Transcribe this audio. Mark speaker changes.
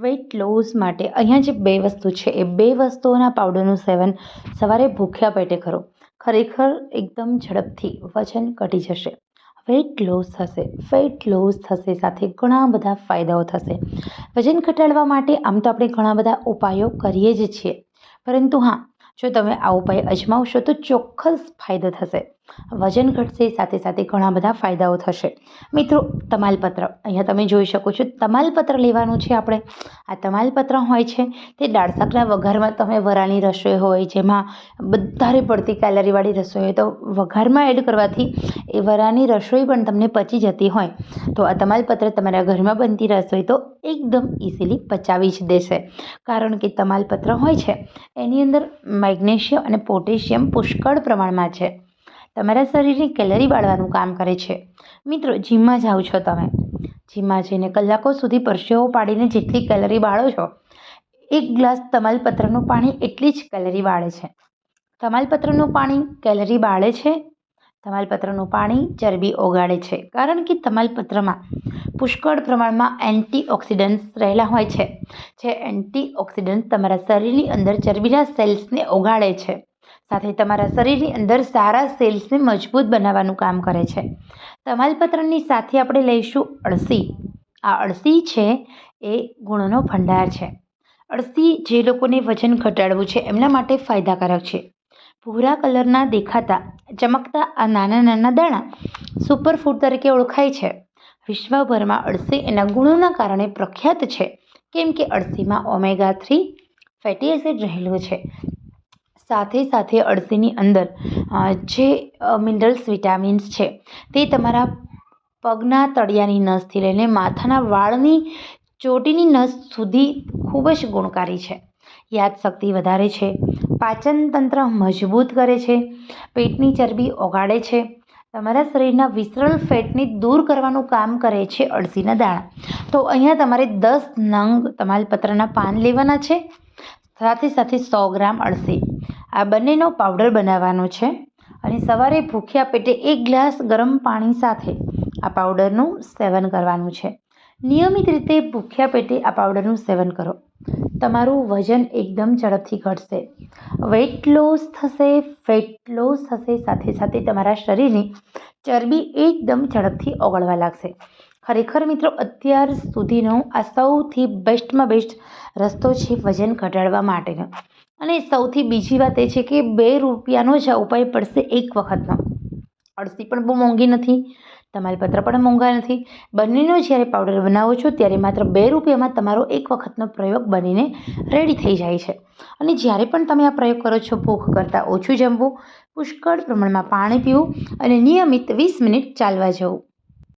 Speaker 1: Weight loss માટે અહીંયા જે બે વસ્તુ છે, એ બે વસ્તુઓના પાવડરનું સેવન સવારે ભૂખ્યા પેટે કરો. ખરેખર એકદમ ઝડપથી વજન ઘટી જશે. વેઇટ લોસ થશે. વેઇટ લોસ થશે સાથે ઘણા બધા ફાયદાઓ થશે. વજન ઘટાડવા માટે આમ તો આપણે ઘણા બધા ઉપાયો કરીએ જ છીએ. પરંતુ હા, જો તમે આ ઉપાય અજમાવશો તો ચોક્કસ ફાયદો થશે. વજન ઘટશે, સાથે સાથે ઘણા બધા ફાયદાઓ થશે. મિત્રો, તમાલપત્ર. અહીંયા તમે જોઈ શકો છો, તમાલપત્ર લેવાનું છે આપણે. આ તમાલપત્ર હોય છે, તે દાળ શાકના વઘારમાં તમે વરાળની રસોઈ હોય, જેમાં વધારે પડતી કેલરીવાળી રસોઈ હોય, તો વઘારમાં એડ કરવાથી એ વરાળની રસોઈ પણ તમને પચી જતી હોય. તો આ તમાલપત્ર તમારા ઘરમાં બનતી રસોઈ તો એકદમ ઇઝીલી પચાવી જ દેશે. કારણ કે તમાલપત્ર હોય છે, એની અંદર મેગ્નેશિયમ અને પોટેશિયમ પુષ્કળ પ્રમાણમાં છે. તમારા શરીરની કેલરી બાળવાનું કામ કરે છે. મિત્રો, જીમમાં જાઓ છો તમે. જીમમાં જઈને કલાકો સુધી પરસેવો પાડીને જેટલી કેલરી બાળો છો, એક ગ્લાસ તમાલપત્રનું પાણી એટલી જ કેલરી બાળે છે. તમાલપત્રનું પાણી કેલરી બાળે છે? તમાલપત્રનું પાણી ચરબી ઓગાળે છે. કારણ કે તમાલપત્રમાં પુષ્કળ પ્રમાણમાં એન્ટીઓક્સિડન્ટ્સ રહેલા હોય છે. જે એન્ટીઓક્સિડન્ટ તમારા શરીરની અંદર ચરબીના સેલ્સને ઓગાળે છે. સાથે તમારા શરીરની અંદર સારા સેલ્સને મજબૂત બનાવવાનું કામ કરે છે. તમાલપત્રની સાથે આપણે લઈશું અળસી. આ અળસી છે એ ગુણનો ભંડાર છે. અળસી જે લોકોને વજન ઘટાડવું છે એમના માટે ફાયદાકારક છે. ભૂરા કલરના દેખાતા, ચમકતા આ નાના નાના દાણા સુપરફૂડ તરીકે ઓળખાય છે. વિશ્વભરમાં અળસી એના ગુણોના કારણે પ્રખ્યાત છે. કેમ કે અળસીમાં ઓમેગા થ્રી ફેટી એસિડ રહેલું છે. સાથે સાથે અળસીની અંદર જે મિનરલ્સ, વિટામિન્સ છે, તે તમારા પગના તળિયાની નસથી લઈને માથાના વાળની ચોટીની નસ સુધી ખૂબ જ ગુણકારી છે. યાદશક્તિ વધારે છે, પાચન તંત્ર મજબૂત કરે છે, પેટની ચરબી ઓગાળે છે, તમારા શરીરના વિસરલ ફેટને દૂર કરવાનું કામ કરે છે અળસીના દાણા. તો અહીંયા તમારે દસ નંગ તમાલપત્રના પાન લેવાના છે. સાથે સાથે સો ગ્રામ અળસી. આ બંનેનો પાવડર બનાવવાનો છે અને સવારે ભૂખ્યા પેટે એક ગ્લાસ ગરમ પાણી સાથે આ પાવડરનું સેવન કરવાનું છે. નિયમિત રીતે ભૂખ્યા પેટે આ પાવડરનું સેવન કરો. તમારું વજન એકદમ ઝડપથી ઘટશે. વેઇટ લોસ થશે ફેટ લોસ થશે, સાથે સાથે તમારા શરીરની ચરબી એકદમ ઝડપથી ઓગળવા લાગશે. ખરેખર મિત્રો, અત્યાર સુધીનો આ સૌથી બેસ્ટમાં બેસ્ટ રસ્તો છે વજન ઘટાડવા માટેનો. અને સૌથી બીજી વાત એ છે કે બે રૂપિયાનો જ આ ઉપાય પડશે એક વખતનો. અળસી પણ બહુ મોંઘી નથી તમાલપત્ર પણ મોંઘા નથી. બંનેનો જ્યારે પાવડર બનાવો છો, ત્યારે માત્ર બે રૂપિયામાં તમારો એક વખતનો પ્રયોગ બનીને રેડી થઈ જાય છે. અને જ્યારે પણ તમે આ પ્રયોગ કરો છો, ભૂખ કરતાં ઓછું જમવું, પુષ્કળ પ્રમાણમાં પાણી પીવું અને નિયમિત વીસ મિનિટ ચાલવા જવું.